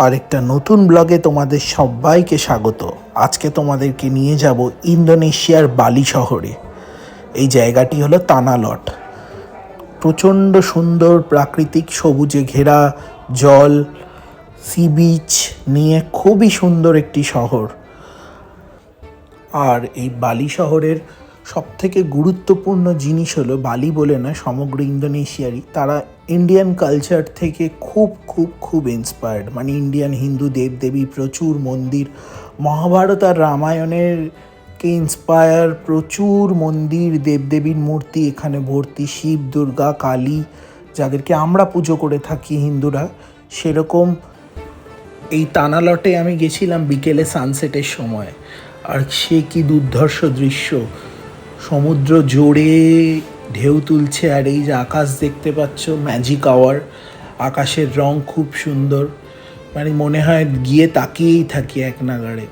আরেকটা নতুন ব্লগে তোমাদের সবাইকে স্বাগত। আজকে তোমাদেরকে নিয়ে যাব ইন্দোনেশিয়ার বালি শহরে। এই জায়গাটি হলো তানালট। প্রচণ্ড সুন্দর প্রাকৃতিক সবুজে ঘেরা জল, সি বিচ নিয়ে খুবই সুন্দর একটি শহর। আর এই বালি শহরের সবথেকে গুরুত্বপূর্ণ জিনিস হলো বালি বলে না, সমগ্র ইন্দোনেশিয়ারই। তারা ইন্ডিয়ান কালচার থেকে খুব খুব খুব ইন্সপায়ার্ড মানে ইন্ডিয়ান হিন্দু দেবদেবী প্রচুর মন্দির, মহাভারত আর রামায়ণের কে ইন্সপায়ার প্রচুর মন্দির, দেবদেবীর মূর্তি এখানে ভর্তি, শিব, দুর্গা, কালী, যাদেরকে আমরা পুজো করে থাকি হিন্দুরা, সেরকম এই তানালটে আমি গেছিলাম বিকেলে সানসেটের সময়। আর সে কি দুর্ধর্ষ দৃশ্য। সমুদ্র জোরে ঢেউ তুলছে আর এই যে আকাশ দেখতে পাচ্ছ ম্যাজিক আওয়ার আকাশের রং খুব সুন্দর। মানে মনে হয় গিয়ে তাকিয়েই থাকি এক নাগাড়ে।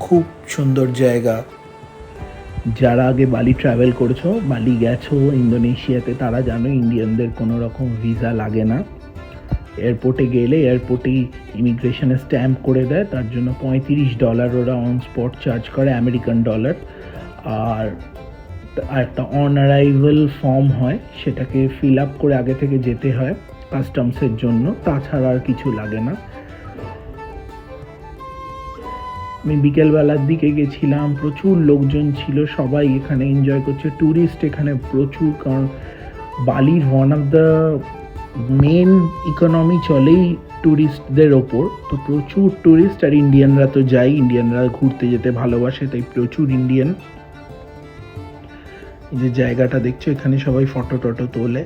খুব সুন্দর জায়গা। যারা আগে বালি ট্রাভেল করেছ, বালি গেছো ইন্দোনেশিয়াতে, তারা জানো ইন্ডিয়ানদের কোনো রকম ভিসা লাগে না। এয়ারপোর্টে গেলে এয়ারপোর্টেই ইমিগ্রেশনে স্ট্যাম্প করে দেয়, তার জন্য পঁয়ত্রিশ ডলার ওরা অন স্পট চার্জ করে আমেরিকান ডলার আর আর একটা অন ফর্ম হয়, সেটাকে ফিল আপ করে আগে থেকে যেতে হয় কাস্টমসের জন্য, তাছাড়া আর কিছু লাগে না। আমি বিকেলবেলার দিকে গেছিলাম, প্রচুর লোকজন ছিল, সবাই এখানে এনজয় করছে। ট্যুরিস্ট এখানে প্রচুর, কারণ বালির one of the main economy চলেই ট্যুরিস্টদের ওপর। তো প্রচুর ট্যুরিস্ট আর ইন্ডিয়ানরা তো যাই ইন্ডিয়ানরা ঘুরতে যেতে ভালোবাসে, তাই প্রচুর ইন্ডিয়ান এই যে জায়গাটা দেখছ, এখানে সবাই ফটো টটো তোলে।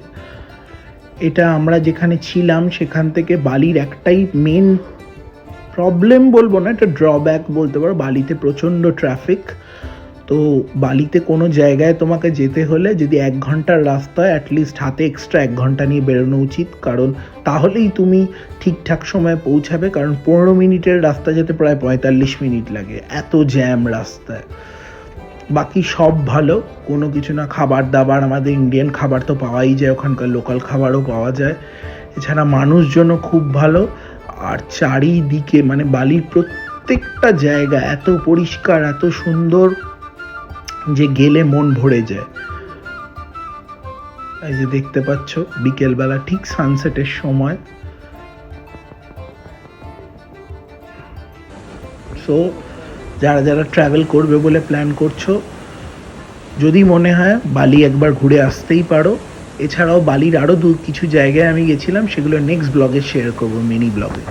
এটা আমরা যেখানে ছিলাম, সেখান থেকে বালির একটাই মেন প্রবলেম বলব না, এটা ড্রব্যাক বলতে পারো। বালিতে প্রচণ্ড ট্রাফিক তো বালিতে কোনো জায়গায় তোমাকে যেতে হলে যদি এক ঘণ্টার রাস্তা অ্যাটলিস্ট হাতে এক্সট্রা এক ঘণ্টা নিয়ে বেরোনো উচিত। কারণ তাহলেই তুমি ঠিকঠাক সময়ে পৌঁছাবে। কারণ পনেরো মিনিটের রাস্তা যেতে প্রায় পঁয়তাল্লিশ মিনিট লাগে। এত জ্যাম রাস্তায়। বাকি সব ভালো। কোনো কিছু না, খাবার দাবার, আমাদের ইন্ডিয়ান খাবার তো পাওয়াই যায়, ওখানকার লোকাল খাবারও পাওয়া যায়। এছাড়া মানুষজনও খুব ভালো। আর চারিদিকে মানে বালির প্রত্যেকটা জায়গা এত পরিষ্কার, এত সুন্দর যে গেলে মন ভরে যায়। এই যে দেখতে পাচ্ছ, বিকেলবেলা ঠিক সানসেটের সময়। সো যারা যারা ট্রাভেল করবে বলে প্ল্যান করছ, যদি মনে হয় বালি একবার ঘুরে আসতেই পারো। এছাড়াও বালির আরও দু কিছু জায়গায় আমি গেছিলাম, সেগুলো নেক্সট ব্লগে শেয়ার করব মিনি ব্লগে